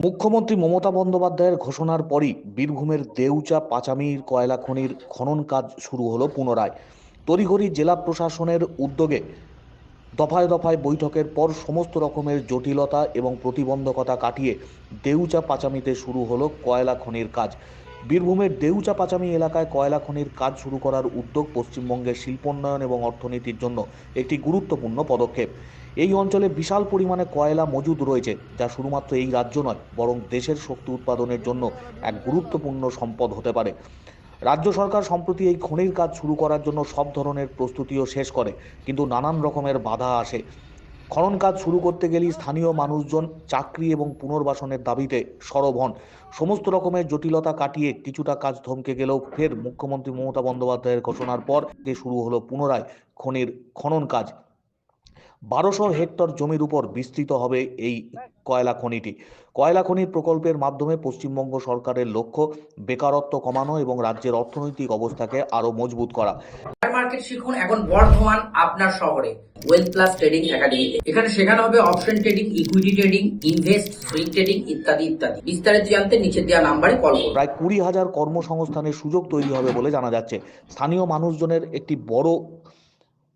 মুখ্যমন্ত্রী মমতা বন্দ্যোপাধ্যায়ের ঘোষণার পরই বীরভূমের দেউচা, পাচামির, কয়লা খনির খনন কাজ শুরু হলো পুনরায়। তড়িঘড়ি জেলা প্রশাসনের উদ্যোগে দফায় দফায় বৈঠকের পর সমস্ত রকমের জটিলতা এবং প্রতিবন্ধকতা কাটিয়ে দেউচা, পাচামিতে শুরু হলো কয়লা খনির কাজ। বীরভূমের দেউচা পাচামি এলাকায় কয়লা খনির কাজ শুরু করার উদ্যোগ পশ্চিমবঙ্গের শিল্পোন্নয়ন এবং অর্থনীতির জন্য একটি গুরুত্বপূর্ণ পদক্ষেপ। এই অঞ্চলে বিশাল পরিমাণে কয়লা মজুদ রয়েছে, যা শুধুমাত্র এই রাজ্য নয়, বরং দেশের শক্তি উৎপাদনের জন্য এক গুরুত্বপূর্ণ সম্পদ হতে পারে। রাজ্য সরকার সম্প্রতি এই খনির কাজ শুরু করার জন্য সব ধরনের প্রস্তুতিও শেষ করে, কিন্তু নানান রকমের বাধা আসে। খনন কাজ শুরু করতে গেলেই স্থানীয় মানুষজন চাকরি এবং পুনর্বাসনের দাবিতে সরব হন। সমস্ত রকমের জটিলতা কাটিয়ে কিছুটা কাজ থমকে গেলেও ফের মুখ্যমন্ত্রী মমতা বন্দ্যোপাধ্যায়ের ঘোষণার পর যে শুরু হলো পুনরায় খনির খনন কাজ। বারোশো হেক্টর জমির উপর বিস্তৃত হবে এই কয়লা খনিটি। কয়লা খনির প্রকল্পের মাধ্যমে পশ্চিমবঙ্গ সরকারের লক্ষ্য বেকারত্ব কমানো এবং রাজ্যের অর্থনৈতিক অবস্থাকে আরও মজবুত করা। শিখুন এখন বর্ধমান আপনার শহরে ওয়েলথ প্লাস ট্রেডিং একাডেমি এখানে শেখানো হবে option trading equity trading invest swing trading ইত্যাদি ইত্যাদি। বিস্তারিত জানতে নিচে দেওয়া নাম্বারে কল করুন। প্রায় কুড়ি হাজার কর্মসংস্থানের সুযোগ তৈরি হবে বলে জানা যাচ্ছে। স্থানীয় মানুষজনের একটি বড়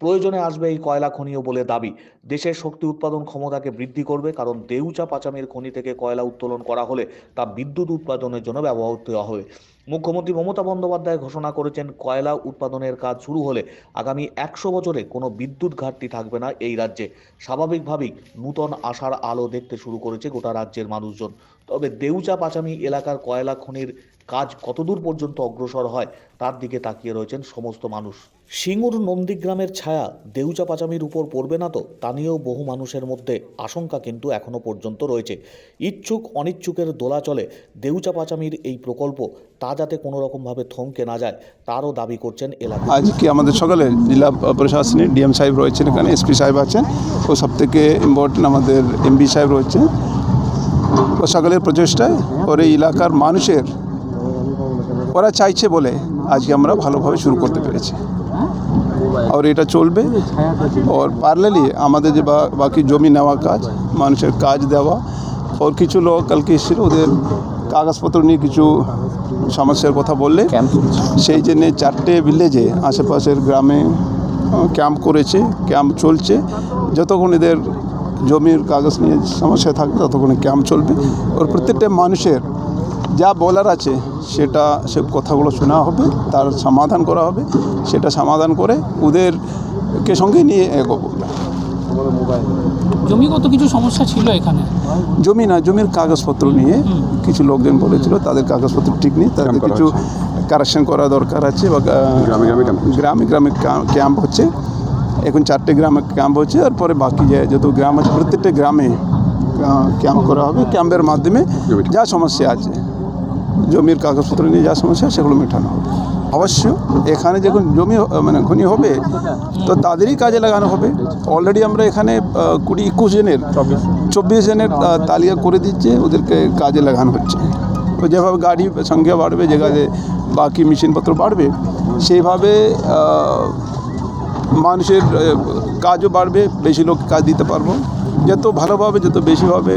প্রয়োজনে আসবে এই কয়লা খনিও বলে দাবি। দেশের শক্তি উৎপাদন ক্ষমতাকে বৃদ্ধি করবে কারণ দেউচা পাচামের খনি থেকে কয়লা উত্তোলন করা হলে তা বিদ্যুৎ উৎপাদনের জন্য ব্যবহৃত হবে মুখ্যমন্ত্রী মমতা বন্দ্যোপাধ্যায় ঘোষণা করেছেন, কয়লা উৎপাদনের কাজ শুরু হলে আগামী একশো বছরে কোনো বিদ্যুৎ ঘাটতি থাকবে না এই রাজ্যে। স্বাভাবিকভাবেই নূতন আশার আলো দেখতে শুরু করেছে গোটা রাজ্যের মানুষজন। তবে দেউচা পাচামি এলাকার কয়লা খনির কাজ কতদূর পর্যন্ত অগ্রসর হয় তার দিকে তাকিয়ে রয়েছেন সমস্ত মানুষ। সিঙ্গুর নন্দীগ্রামের ছায়া দেউচা পাচামির উপর পড়বে না তো তা নিয়েও বহু মানুষের মধ্যে আশঙ্কা কিন্তু এখনও পর্যন্ত রয়েছে। ইচ্ছুক অনিচ্ছুকের দোলাচলে দেউচা পাচামির এই প্রকল্প তা যাতে কোনো রকমভাবে থমকে না যায় তারও দাবি করছেন এলাকা। আজকে আমাদের সকালে জেলা প্রশাসনে ডিএম সাহেব রয়েছেন এখানে এসপি সাহেব আছেন ও সব থেকে ইম্পর্টেন্ট আমাদের এমবি সাহেব রয়েছে ও সকলের প্রচেষ্টায় ওর এই এলাকার মানুষের ওরা চাইছে বলে আজকে আমরা ভালোভাবে শুরু করতে পেরেছি। আর এটা চলবে। ওর প্যারালালি আমাদের যে বাকি জমি নেওয়া কাজ মানুষের কাজ দেওয়া ওর কিছু লোক কালকে এসেছিল ওদের কাগজপত্র নিয়ে কিছু সমস্যার কথা বললে। সেই জন্যে চারটে ভিলেজে আশেপাশের গ্রামে ক্যাম্প করেছে ক্যাম্প চলছে। যতক্ষণ এদের জমির কাগজ নিয়ে সমস্যা থাকবে ততক্ষণ ক্যাম্প চলবে। ওর প্রত্যেকটা মানুষের যা বলার আছে সেটা সে কথাগুলো শোনা হবে তার সমাধান করা হবে সেটা সমাধান করে ওদেরকে সঙ্গে নিয়ে এগোবো। জমিগত কিছু সমস্যা ছিল এখানে? জমি না জমির কাগজপত্র নিয়ে কিছু লোকজন বলেছিল তাদের কাগজপত্র ঠিক নেই তাদের কিছু কারেকশন করা দরকার আছে বা গ্রামে গ্রামে গ্রামে ক্যাম্প- ক্যাম্প হচ্ছে। এখন চারটে গ্রামে ক্যাম্প হচ্ছে আর পরে বাকি যে যত গ্রাম আছে প্রত্যেকটা গ্রামে ক্যাম্প করা হবে। ক্যাম্পের মাধ্যমে যা সমস্যা আছে। জমির কাগজপত্র নিয়ে যা সমস্যা, সেগুলো মেটানো হবে। অবশ্য এখানে যখন জমি মানে খনি হবে, তো তাদেরই কাজে লাগানো হবে। অলরেডি আমরা এখানে কুড়ি একুশ জনের, চব্বিশ জনের তালিকা করে দিচ্ছে, ওদেরকে কাজে লাগানো হচ্ছে। তো যেভাবে গাড়ি সংখ্যা বাড়বে, যে কাজে বাকি মেশিনপত্র বাড়বে, সেইভাবে মানুষের কাজও বাড়বে, বেশি লোক কাজ দিতে পারব। যত ভালোভাবে, যত বেশিভাবে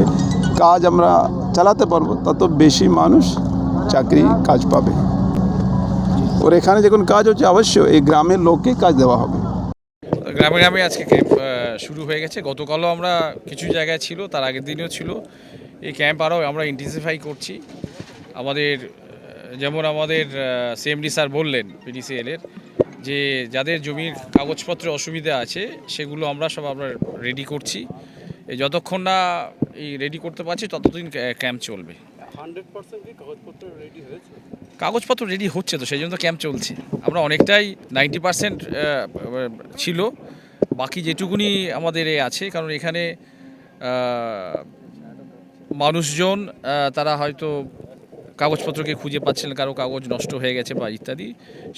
কাজ আমরা চালাতে পারব, তত বেশি মানুষ চাকরি কাজ পাবে। ওর এখানে যখন কাজ হচ্ছে অবশ্য এই গ্রামের লোককে কাজ দেওয়া হবে। গ্রামে গ্রামে আজকে শুরু হয়ে গেছে। গতকালও আমরা কিছু জায়গায় ছিল, তার আগের দিনও ছিল। এই ক্যাম্প আরও আমরা ইন্টেন্সিফাই করছি। আমাদের, যেমন আমাদের সিএমডি স্যার বললেন পিডিসিএলের যে যাদের জমির কাগজপত্রে অসুবিধা আছে, সেগুলো আমরা সব আমরা রেডি করছি। যতক্ষণ না এই রেডি করতে পারছি, ততদিন ক্যাম্প চলবে। কাগজপত্র রেডি হচ্ছে তো, সেই জন্য তো ক্যাম্প চলছে। আমরা অনেকটাই নাইনটি পার্সেন্ট ছিল। বাকি যেটুকুনি আমাদের এ আছে, কারণ এখানে মানুষজন তারা হয়তো কাগজপত্রকে খুঁজে পাচ্ছেন কারও কাগজ নষ্ট হয়ে গেছে বা ইত্যাদি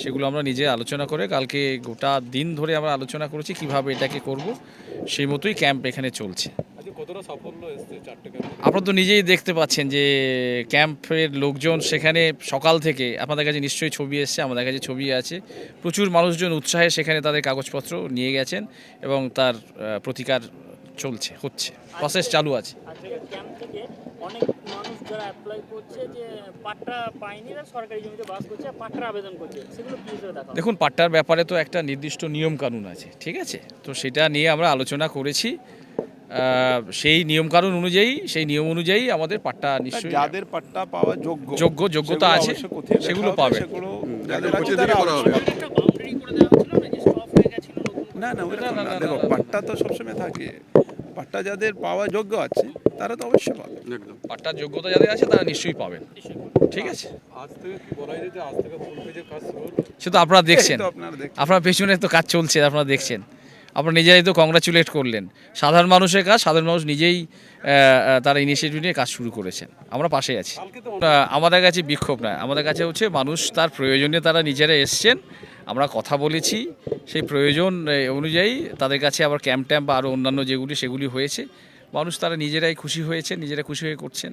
সেগুলো আমরা নিজে আলোচনা করে কালকে গোটা দিন ধরে আমরা আলোচনা করেছি কীভাবে এটাকে করব সেই মতোই ক্যাম্প এখানে চলছে। আপনারা তো নিজেই দেখতে পাচ্ছেন যে ক্যাম্পের লোকজন সেখানে সকাল থেকে আপনাদের কাছে নিশ্চয়ই ছবি এসছে আমাদের কাছে ছবি আছে প্রচুর মানুষজন উৎসাহে সেখানে তাদের কাগজপত্র নিয়ে গেছেন এবং তার প্রতিকার চলছে হচ্ছে প্রসেস চালু আছে। অনেক মানুষ যারা অ্যাপ্লাই করছে যে পাট্টা পায়নি এরা সরকারি জমিতে বাস করছে পাট্টার আবেদন করছে। সেগুলো কি হিসেবে দেখা দেখুন পাট্টার ব্যাপারে তো একটা নির্দিষ্ট নিয়ম কানুন আছে ঠিক আছে? তো সেটা নিয়ে আমরা আলোচনা করেছি। সেই নিয়ম কানুন অনুযায়ী সেই নিয়ম অনুযায়ী আমাদের পাট্টা নিশ্চয়ই যাদের পাট্টা পাওয়া যোগ্য যোগ্য, যোগ্যতা আছে, সেগুলো পাবে। না হয়ে গেছিল না না ওটা না, না, না না, দেখো না, না। পাট্টা তো সবসময় থাকে। পাট্টা যাদের পাওয়া যোগ্য আছে তারা তো অবশ্যই পাবে। পাট্টার যোগ্যতা যাদের আছে তারা নিশ্চয়ই পাবেন। ঠিক আছে? সে তো আপনারা দেখছেন। আপনারা দেখছেন। আপনার পেছনে তো কাজ চলছে আপনারা দেখছেন। আপনারা নিজেরাই তো কংগ্রাচুলেট করলেন। সাধারণ মানুষের কাজ সাধারণ মানুষ নিজেই তারা ইনিশিয়েটিভ নিয়ে কাজ শুরু করেছেন। আমরা পাশে আছি। আমাদের কাছে বিক্ষোভ নয় আমাদের কাছে হচ্ছে মানুষ তার প্রয়োজনে তারা নিজেরা এসছেন। আমরা কথা বলেছি সেই প্রয়োজন অনুযায়ী তাদের কাছে আবার ক্যাম্প ট্যাম্প বা আরও অন্যান্য যেগুলি সেগুলি হয়েছে। মানুষ তারা নিজেরাই খুশি হয়েছে নিজেরা খুশি হয়ে করছেন।